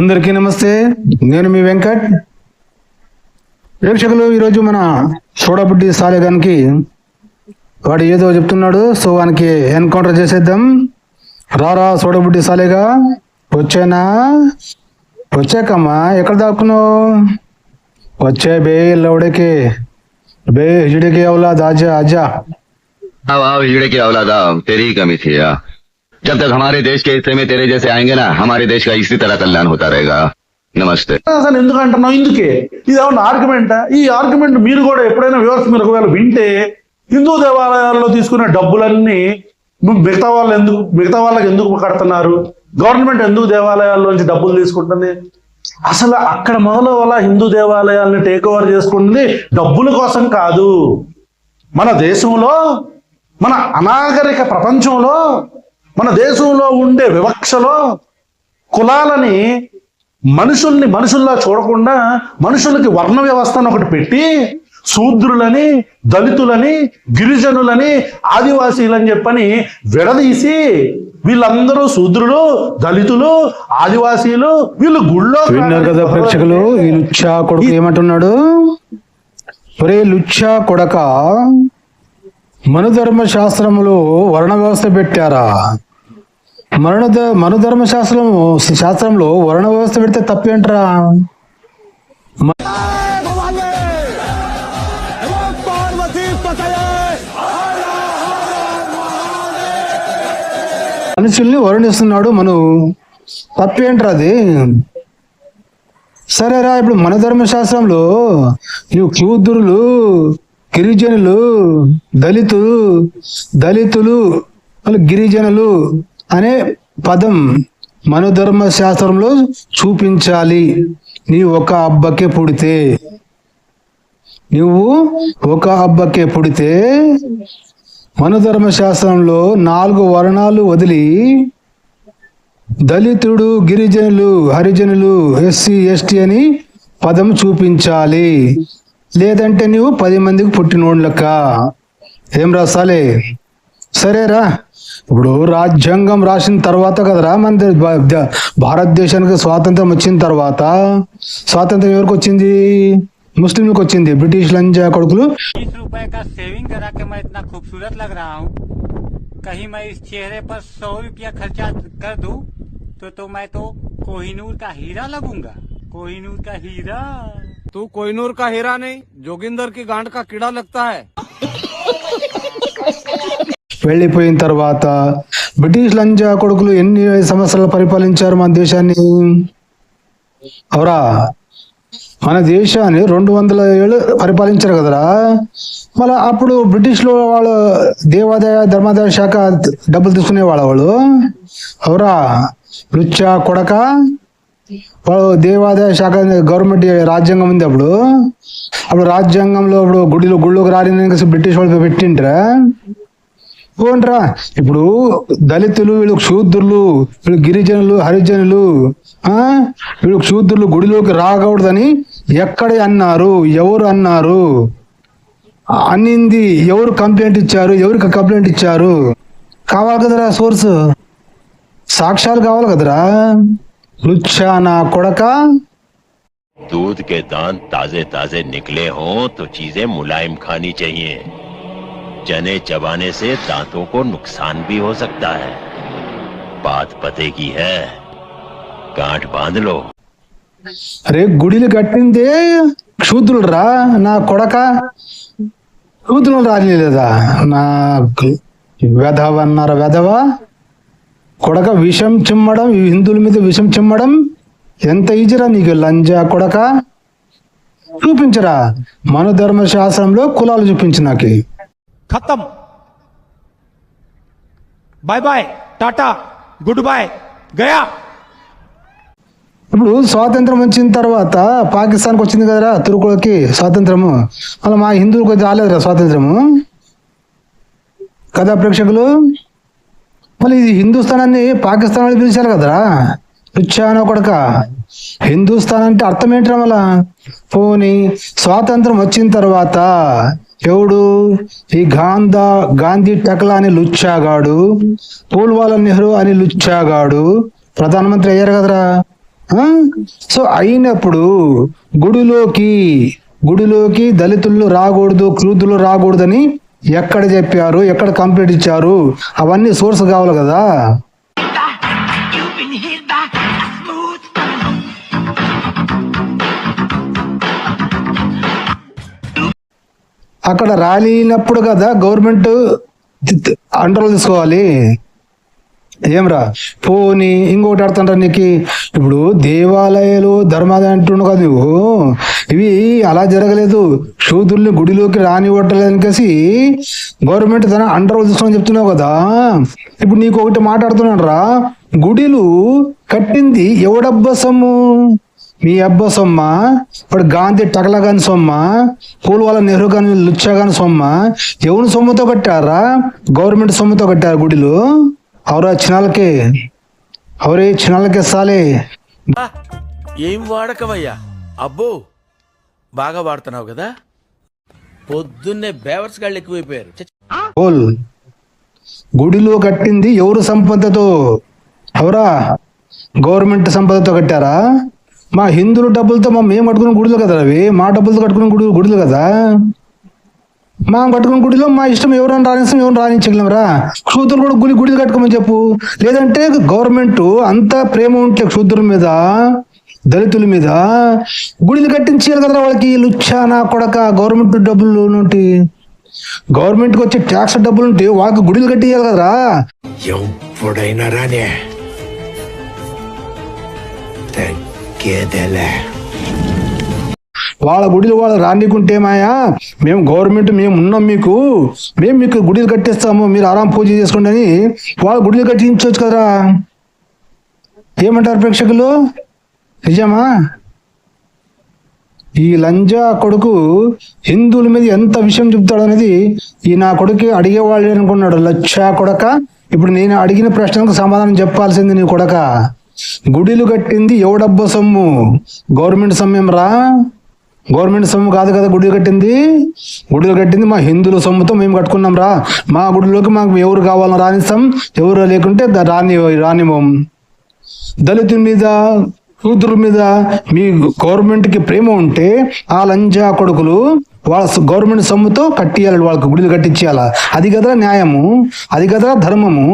అందరికీ నమస్తే నేను మీ వెంకట్ ప్రేక్షకులు ఈరోజు మన సోడబుడ్డి సాలేగానికి వాడు ఏదో చెప్తున్నాడు సో వానికి ఎన్కౌంటర్ చేసేద్దాం రారా సోడబుడ్డి సాలేగా వచ్చానా వచ్చాకమ్మా ఎక్కడ దాక్కున్నావు వచ్చే బే లౌడకి బే హిజడికి అవులాద్ ఆజా ఆజా अब आओ हीड़े की औलादा तेरी ही कमी थी यार जब तक हमारे देश के हिस्से में तेरे जैसे आएंगे ना हमारे देश का इसी तरह कल्याण होता रहेगा नमस्ते అసలు ఎందుకు అంటున్నావు ఇందుకే ఇది ఏమన్నా ఆర్గ్యుమెంటా ఈ ఆర్గ్యుమెంట్ మీరు కూడా ఎప్పుడైనా వ్యూవర్స్ మీరు ఒకవేళ వింటే హిందూ దేవాలయాల్లో తీసుకునే డబ్బులన్నీ ను- మిగతా వాళ్ళు ఎందుకు మిగతా వాళ్ళకి ఎందుకు కడుతున్నారు గవర్నమెంట్ ఎందుకు దేవాలయాల్లోంచి డబ్బులు తీసుకుంటుంది అసలు అక్కడ మొదలు వల్ల హిందూ దేవాలయాల్ని టేక్ ఓవర్ చేసుకుంటుంది డబ్బుల కోసం కాదు మన దేశంలో మన అనాగరిక ప్రపంచంలో మన దేశంలో ఉండే వివక్షలో కులాలని మనుషుల్ని మనుషుల్లా చూడకుండా మనుషులకి వర్ణ వ్యవస్థను ఒకటి పెట్టి శూద్రులని దళితులని గిరిజనులని ఆదివాసీలని చెప్పని విడదీసి వీళ్ళందరూ శూద్రులు దళితులు ఆదివాసీలు వీళ్ళు గుళ్ళో విన్నారు కదా. ప్రేక్షకులు ఈ లుచ్చా కొడుకు ఏమంటున్నాడు? ఒరే లుచ్చా కొడక మనుధర్మ శాస్త్రములో వర్ణ వ్యవస్థ పెట్టారా? మరణ మనుధర్మ శాస్త్రము శాస్త్రంలో వర్ణ వ్యవస్థ పెడితే తప్పేంట్రా? మనుషుల్ని వర్ణిస్తున్నాడు మను. తప్పేంట్రా అది? సరేరా ఇప్పుడు మన ధర్మశాస్త్రంలో నువ్వు క్యూదురులు గిరిజనులు దళితులు దళితులు మళ్ళీ గిరిజనులు అనే పదం మనోధర్మ శాస్త్రంలో చూపించాలి. నీ ఒక అబ్బకే పుడితే నువ్వు ఒక అబ్బకే పుడితే మనోధర్మ శాస్త్రంలో నాలుగు వర్ణాలు వదిలి దళితుడు గిరిజనులు హరిజనులు ఎస్సీ ఎస్టీ అని పదం చూపించాలి. లేదంటే నువ్వు పది మందికి పుట్టినోళ్ళక్క ఏం రాసాలే? సరేరా. ఇప్పుడు రాజ్యాంగం రాసిన తర్వాత కదరా మన ద- భా- ద- భారతదేశానికి స్వాతంత్రం వచ్చిన తర్వాత స్వాతంత్రం ఎవరికి వచ్చింది ముస్లింలకు వచ్చింది బ్రిటిష్ లంజా కొడుకులు बीस रुपए का सेविंग करा के मैं इतना खूबसूरत लग रहा हूँ कहीं मैं इस चेहरे पर सौ रुपया खर्चा कर दूं तो तो मैं तो कोहिनूर का हीरा लगूंगा कोहिनूर का हीरा तू कोहिनूर का हीरा नहीं जोगिंदर की गांड का कीड़ा लगता है వెళ్ళిపోయిన తర్వాత బ్రిటిష్ లంజా కొడుకులు ఎన్ని సంవత్సరాలు పరిపాలించారు మన దేశాన్ని? అవరా మన దేశాన్ని రెండు వందల ఏళ్ళు పరిపాలించారు కదరా. మళ్ళీ అప్పుడు బ్రిటిష్లో వాళ్ళు దేవాదాయ ధర్మాదాయ శాఖ డబ్బులు తీసుకునే వాళ్ళు వాళ్ళు. అవరా లుచ్చా కొడక? వాళ్ళు దేవాదాయ శాఖ గవర్నమెంట్ రాజ్యాంగం ఉంది అప్పుడు. అప్పుడు రాజ్యాంగంలో ఇప్పుడు గుడిలో గుళ్ళోకి రాని బ్రిటిష్ వాళ్ళు పెట్టింటారా పోండ్రా ఇప్పుడు దళితులు వీళ్ళు శూద్రులు వీళ్ళు గిరిజనులు హరిజనులు ఆ వీళ్ళు శూద్రులు గుడిలోకి రాకూడదని ఎక్కడ అన్నారు ఎవరు అన్నారు అన్నింది ఎవరు కంప్లైంట్ ఇచ్చారు ఎవరికి కంప్లైంట్ ఇచ్చారు కావాలి కదరా సోర్స్ సాక్ష్యాలు కావాలి కదరా లుచ్చా నా కొడక दूध के दांत ताजे ताजे निकले हों तो चीजें मुलायम खानी चाहिए चने चबाने से दांतों को नुकसान भी हो सकता है बात पते की है गांठ बांध लो అరే గుడిలు కట్టిందే శూద్రులు రా నా కొడక శూద్రులు రాలేదా నా వెధవ అన్నారా వెధవ కొడక విషం చిమ్మడం ఈ హిందువుల మీద విషం చిమ్మడం ఎంత ఈజీరా నీకు లంజా కొడక చూపించరా మన ధర్మశాస్త్రంలో కులాలు చూపించు నాకు ఖతం bye bye Tata good bye గయా ఇప్పుడు స్వాతంత్రం వచ్చిన తర్వాత పాకిస్తాన్కి వచ్చింది కదరా తురుకులకి స్వాతంత్రము. అలా మా హిందువులకు రాలేదురా స్వాతంత్రము. కదా ప్రేక్షకులు? మళ్ళీ ఇది హిందుస్థానాన్ని పాకిస్తాన్ వాళ్ళు పిలిచారు కదరా. పిచ్చాన కొడక. హిందుస్థాన్ అంటే అర్థం ఏంటరా మళ్ళా? పోనీ స్వాతంత్రం వచ్చిన తర్వాత ఎవడు? ఈ గాంధా గాంధీ టక్లా అని లుచ్చాగాడు పూల్వాల నెహ్రూ అని లుచ్చాగాడు ప్రధానమంత్రి అయ్యారు కదరా? సో అయినప్పుడు గుడిలోకి గుడిలోకి దళితులు రాకూడదు క్రూతులు రాకూడదని ఎక్కడ చెప్పారు? ఎక్కడ కంప్లీట్ ఇచ్చారు? అవన్నీ సోర్స్ కావాలి కదా. అక్కడ రాలినప్పుడు కదా గవర్నమెంట్ అండర్లో తీసుకోవాలి. ఏమ్రా? పోని ఇంకొకటి ఆడుతుంటా నీకు. ఇప్పుడు దేవాలయాలు ధర్మాదాయం అంటుండు కదా నువ్వు ఇవి అలా జరగలేదు. శూద్రుల్ని గుడిలోకి రానివ్వట్లేదనికేసి గవర్నమెంట్ తన అండర్ తీసుకోమని చెప్తున్నావు కదా. ఇప్పుడు నీకు ఒకటి మాట్లాడుతున్నాడు రా గుడిలు కట్టింది ఎవడబ్బ మీ అబ్బ సొమ్మ ఇప్పుడు గాంధీ టకల గాని సొమ్మ పూలవాల నెహ్రూ గాని లుచ్చా గాని సొమ్మ ఎవరి సొమ్ముతో కట్టారా? గవర్నమెంట్ సొమ్ముతో కట్టారు గుడిలు. అవరా చిన్నాలకే అవరే చిన్నాలకే సాలే. ఏం వాడకవయ్యా అబ్బో బాగా వాడుతున్నావు కదా. పొద్దున్నే బేవర్స్ గాళ్ళు ఎక్కువైపోయారు. బోల్ గుడిలో కట్టింది ఎవరు సంపదతో? అవరా గవర్నమెంట్ సంపదతో కట్టారా? మా హిందువుల డబ్బులతో మా మేము కట్టుకున్న గుడులు కదా అవి మా డబ్బులతో కట్టుకున్న గుడి గుడులు కదా? మా కట్టుకున్న గుడిలో మా ఇష్టం ఎవరైనా రాణిస్తాం ఎవరు రాణించగలరా క్షూద్రులు కూడా గుడి గుడిలు కట్టుకోమని చెప్పు. లేదంటే గవర్నమెంట్ అంత ప్రేమ ఉంటే క్షూద్రుల మీద దళితుల మీద గుడిలు కట్టించాలి కదరా వాళ్ళకి? లుచ్చానా కొడక గవర్నమెంట్ డబ్బులు నుండి. గవర్నమెంట్కి వచ్చే ట్యాక్స్ డబ్బులు ఉంటే వాళ్ళకి గుడిలు కట్టియాలి కదరా. ఎప్పుడైనా రానే. తగ్గేదేలే వాళ్ళ గుడిలు వాళ్ళు రానికుంటే మాయా? మేము గవర్నమెంట్ మేము ఉన్నాం మీకు. మేము మీకు గుడిలు కట్టిస్తాము. మీరు ఆరాం పూజ చేసుకోండి అని వాళ్ళ గుడిలు కట్టించవచ్చు కదరా. ఏమంటారు ప్రేక్షకులు? నిజమా? ఈ లంజా కొడుకు హిందువుల మీద ఎంత విషయం చెప్తాడు అనేది ఈ నా కొడుకు అడిగేవాళ్ళు అనుకున్నాడు. లచ్చా కొడక ఇప్పుడు నేను అడిగిన ప్రశ్నకు సమాధానం చెప్పాల్సింది నీ కొడక. గుడిలు కట్టింది ఎవడబ్బ సొమ్ము? గవర్నమెంట్ సొమ్మేం రా గవర్నమెంట్ సొమ్ము కాదు కదా గుడి కట్టింది? గుడిలు కట్టింది మా హిందువుల సొమ్ముతో మేము కట్టుకున్నాం రా మా గుడిలోకి మాకు ఎవరు కావాలని రానిస్తాం ఎవరు లేకుంటే దా- రాని రానివ్వం. దళితుల మీద కూతురు మీద మీ గవర్నమెంట్కి ప్రేమ ఉంటే ఆ లంజా కొడుకులు వాళ్ళ గవర్నమెంట్ సొమ్ముతో కట్టియాలి వాళ్ళకి గుడిలు కట్టించేయాల అది కదరా న్యాయము అది కదరా ధర్మము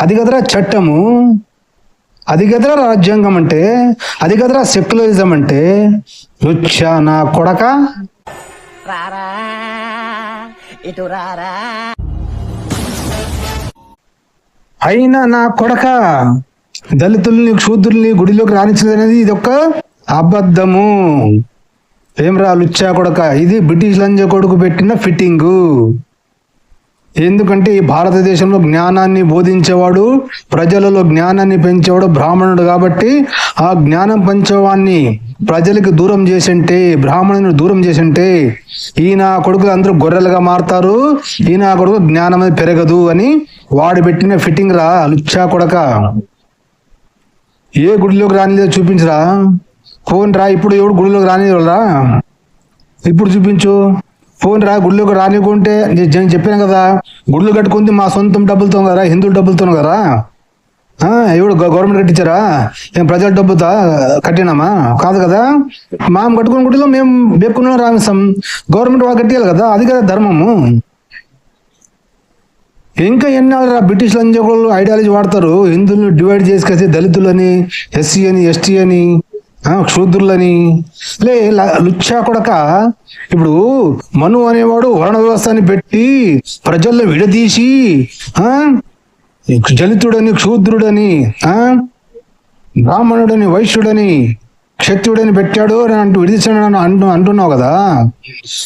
అది కదరా చట్టము. అది కదరా రాజ్యాంగం అంటే? అది కదరా సెక్యులరిజం అంటే? లుచ్చా నా కొడక? అయినా నా కొడక? దళితుల్ని శూద్రుల్ని గుడిలోకి రాణించలేదనేది ఇది ఒక అబద్ధము. ఏమ్రా లుచ్చా కొడక? ఇది బ్రిటిష్ లంజ కొడుకు పెట్టిన ఫిట్టింగు. ఎందుకంటే ఈ భారతదేశంలో జ్ఞానాన్ని బోధించేవాడు ప్రజలలో జ్ఞానాన్ని పెంచేవాడు బ్రాహ్మణుడు కాబట్టి ఆ జ్ఞానం పంచేవాన్ని ప్రజలకు దూరం చేసింటే బ్రాహ్మణుని దూరం చేసింటే ఈయన కొడుకులు అందరూ గొర్రెలుగా మారుతారు ఈయన కొడుకు జ్ఞానం అనేది పెరగదు అని వాడు పెట్టిన ఫిట్టింగ్ రా లుచ్చా కొడక. ఏ గుడిలోకి రానిలేదో చూపించరా. ఫోన్ రా ఇప్పుడు ఎవడు గుడిలోకి రానిరా ఇప్పుడు చూపించు. ఫోన్ రా గుడిలోకి రానికుంటే నేను చెప్పాను కదా. గుళ్ళు కట్టుకుంది మా సొంతం డబ్బులతో కదా హిందువుల డబ్బులతో కదా. ఎవడు గవర్నమెంట్ కట్టించారా? మేము ప్రజల డబ్బుతో కట్టినామా? కాదు కదా. మా కట్టుకున్న గుడిలో మేము బెక్కున్నాం రామిస్తాం గవర్నమెంట్ వాళ్ళు కట్టియాలి కదా అది కదా ధర్మము. ఇంకా ఎన్నాళ్ళు బ్రిటిష్ లంజకులు ఐడియాలజీ వాడతారు హిందువులను డివైడ్ చేసుకొచ్చి దళితులని ఎస్సీ అని ఎస్టీ అని. క్షూద్రులని. లే లుచ్చా కొడక ఇప్పుడు మను అనేవాడు వర్ణ వ్యవస్థని పెట్టి ప్రజల్లో విడదీసి ఆ జలితుడని క్షూద్రుడని ఆ బ్రాహ్మణుడని వైశ్యుడని క్షత్రుడని పెట్టాడు అని అంటూ విడిచాడు అంటు అంటున్నావు కదా.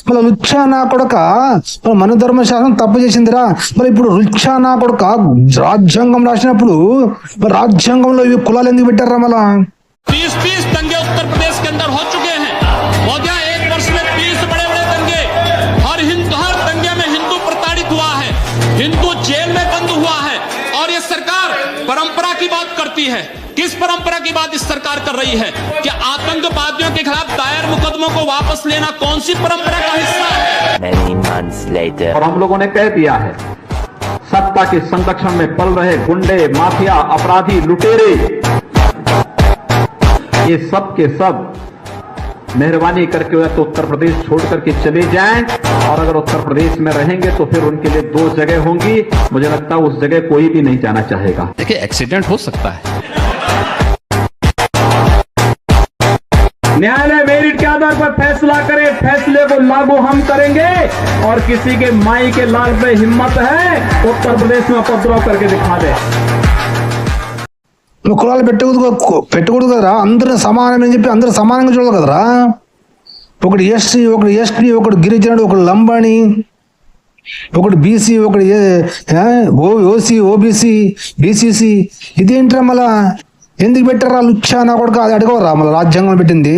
మళ్ళీ రుచ్చా నా కొడక మన ధర్మశాస్త్రం తప్పు చేసిందిరా. మరి ఇప్పుడు రుచ్చా నా కొడక రాజ్యాంగం రాసినప్పుడు రాజ్యాంగంలో ఇవి కులాలు ఎందుకు పెట్టారా మళ్ళా? तीस तीस दंगे उत्तर प्रदेश के अंदर हो चुके हैं। मौजा एक वर्ष में तीस बड़े बड़े दंगे। हर हिंदू हर दंगे में हिंदू प्रताड़ित हुआ है। हिंदू जेल में बंद हुआ है। और ये सरकार परंपरा की बात करती है। किस परंपरा की बात इस सरकार कर रही है? कि आतंकवादियों के खिलाफ दायर मुकदमों को वापस लेना कौन सी परंपरा का हिस्सा है? और हम लोगों ने कह दिया है सत्ता के संरक्षण में पल रहे गुंडे माफिया अपराधी लुटेरे ये सब के सब मेहरबानी करके या तो उत्तर प्रदेश छोड़ करके चले जाएँ और अगर उत्तर प्रदेश में रहेंगे तो फिर उनके लिए दो जगह होंगी। मुझे लगता है उस जगह कोई भी नहीं जाना चाहेगा। देखिए एक्सीडेंट हो सकता है। न्यायालय मेरिट के आधार पर फैसला करे फैसले को लागू हम करेंगे और किसी के माई के लाल पे हिम्मत है उत्तर प्रदेश में उपद्रव करके दिखा दे। నువ్వు కులాలు పెట్టకూడదు పెట్టకూడదు కదరా. అందరూ సమానమని చెప్పి అందరూ సమానంగా చూడదు కదరా. ఒకడు ఎస్సీ ఒకడు ఎస్టీ ఒకడు గిరిజనుడు ఒకడు లంబాణి ఒకడు బీసీ ఒకడు ఏ- ఓ ఓసీ ఓబీసీ బీసీసీ ఇదేంట్రా మళ్ళా? ఎందుకు పెట్టారా లుచ్చా నా కొడుకు? అది అడగవరా మళ్ళీ రాజ్యాంగం పెట్టింది?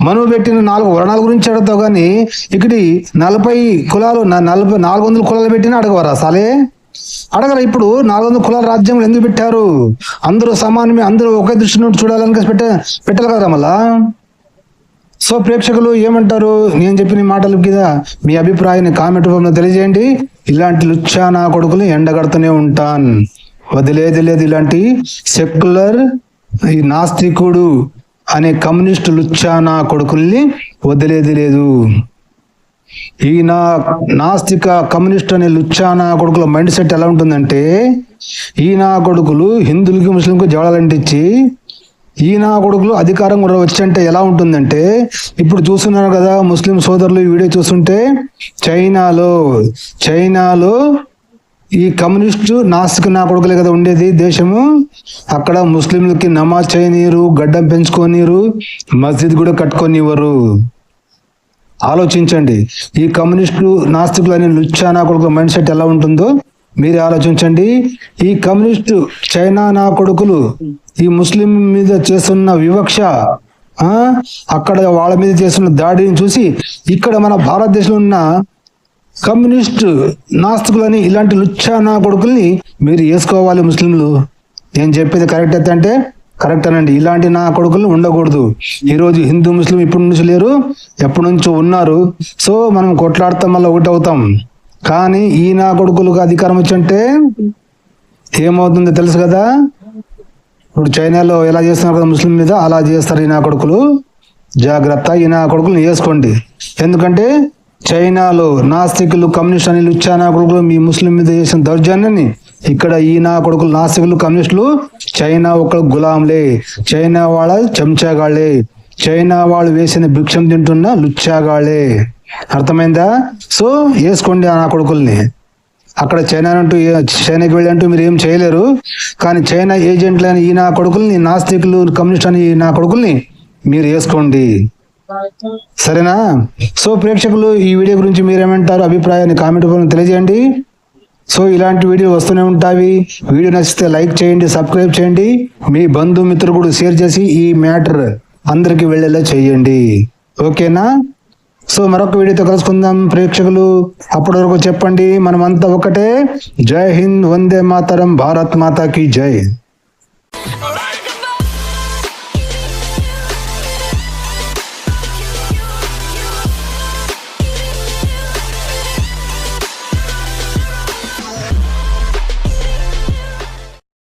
మనువు పెట్టిన నాలుగు వర్ణాల గురించి అడుగుతావు కానీ ఇక్కడి నలభై కులాలు నలభై నాలుగు వందల కులాలు పెట్టినా అడగవరా సలే? అడగరా ఇప్పుడు నాలుగు వందల కులాల రాజ్యాంగం ఎందుకు పెట్టారు? అందరూ సమానమే అందరూ ఒకే దృష్టి నుండి చూడాలని పెట్ట పెట్టాలి కదా మళ్ళా? సో ప్రేక్షకులు ఏమంటారు? నేను చెప్పిన మాటలు మాటల మీ అభిప్రాయాన్ని కామెంట్ రూపంలో తెలియజేయండి. ఇలాంటి లుచ్చా నా కొడుకులు ఎండగడుతూనే ఉంటాను. వదిలేది లేదు ఇలాంటి సెక్యులర్ ఈ నాస్తికుడు అనే కమ్యూనిస్ట్ లుచ్చానా కొడుకుల్ని వదిలేది లేదు ఈ నా నాస్తిక కమ్యూనిస్ట్ అనే లుచ్చానా కొడుకుల మైండ్ సెట్ ఎలా ఉంటుందంటే ఈ కొడుకులు హిందువులకి ముస్లింకి జవడాలంటించి ఈ నా కొడుకులు అధికారం కూడా వచ్చంటే ఎలా ఉంటుందంటే ఇప్పుడు చూస్తున్నారు కదా ముస్లిం సోదరులు ఈ వీడియో చూస్తుంటే చైనాలో చైనాలో ఈ కమ్యూనిస్టు నాస్తిక నా కొడుకులే కదా ఉండేది దేశము. అక్కడ ముస్లింలకి నమాజ్ చేయనీరు గడ్డం పెంచుకోనీరు మస్జిద్ కూడా కట్టుకోనివ్వరు. ఆలోచించండి. ఈ కమ్యూనిస్టులు నాస్తికులు అనే లుచ్చా కొడుకుల మైండ్ సెట్ ఎలా ఉంటుందో మీరే ఆలోచించండి. ఈ కమ్యూనిస్టు చైనా నా కొడుకులు ఈ ముస్లిం మీద చేస్తున్న వివక్ష అక్కడ వాళ్ళ మీద చేస్తున్న దాడిని చూసి ఇక్కడ మన భారతదేశంలో ఉన్న కమ్యూనిస్ట్ నాస్తికులని ఇలాంటి లుచ్చా నా కొడుకుల్ని మీరు వేసుకోవాలి ముస్లింలు. నేను చెప్పేది కరెక్ట్ అయితే అంటే కరెక్ట్ అనండి ఇలాంటి నా కొడుకులు ఉండకూడదు. ఈరోజు హిందూ ముస్లిం ఇప్పటి నుంచి లేరు ఎప్పటి నుంచో ఉన్నారు. సో మనం కొట్లాడతాం మళ్ళీ ఒకటి అవుతాం. కానీ ఈ నా కొడుకులకు అధికారం వచ్చంటే ఏమవుతుందో తెలుసు కదా? ఇప్పుడు చైనాలో ఎలా చేస్తున్నారు కదా ముస్లిం మీద? అలా చేస్తారు ఈ నా కొడుకులు. జాగ్రత్త ఈ నా కొడుకులు వేసుకోండి. ఎందుకంటే చైనాలో నాస్తికులు కమ్యూనిస్ట్ అని లుచ్చా నా కొడుకులు మీ ముస్లిం మీద చేసిన దౌర్జన్యాన్ని ఇక్కడ ఈ నా కొడుకులు నాస్తికులు కమ్యూనిస్టులు చైనా ఒక గులాంలే. చైనా వాళ్ళ చెంచాగాళ్ళే. చైనా వాళ్ళు వేసిన భిక్షం తింటున్న లుచ్చాగాళ్ళే. అర్థమైందా? సో వేసుకోండి నా కొడుకుల్ని. అక్కడ చైనా అంటూ చైనాకి వెళ్ళి అంటూ మీరు ఏం చేయలేరు. కానీ చైనా ఏజెంట్లైన ఈ నా కొడుకుల్ని నాస్తికులు కమ్యూనిస్ట్ అని నా కొడుకుల్ని మీరు వేసుకోండి. సరేనా? సో ప్రేక్షకులు ఈ వీడియో గురించి మీరేమంటారు అభిప్రాయాన్ని కామెంట్ రూపంలో తెలియజేయండి. సో ఇలాంటి వీడియో వస్తూనే ఉంటాయి. వీడియో నచ్చితే లైక్ చేయండి సబ్స్క్రైబ్ చేయండి. మీ బంధుమిత్రులు కూడా షేర్ చేసి ఈ మ్యాటర్ అందరికి వెళ్ళేలా చేయండి. ఓకేనా? సో మరొక వీడియోతో కలుసుకుందాం ప్రేక్షకులు. అప్పటి వరకు చెప్పండి మనమంతా ఒకటే జై హింద్ వందే మాతరం భారత్ మాతాకి జై.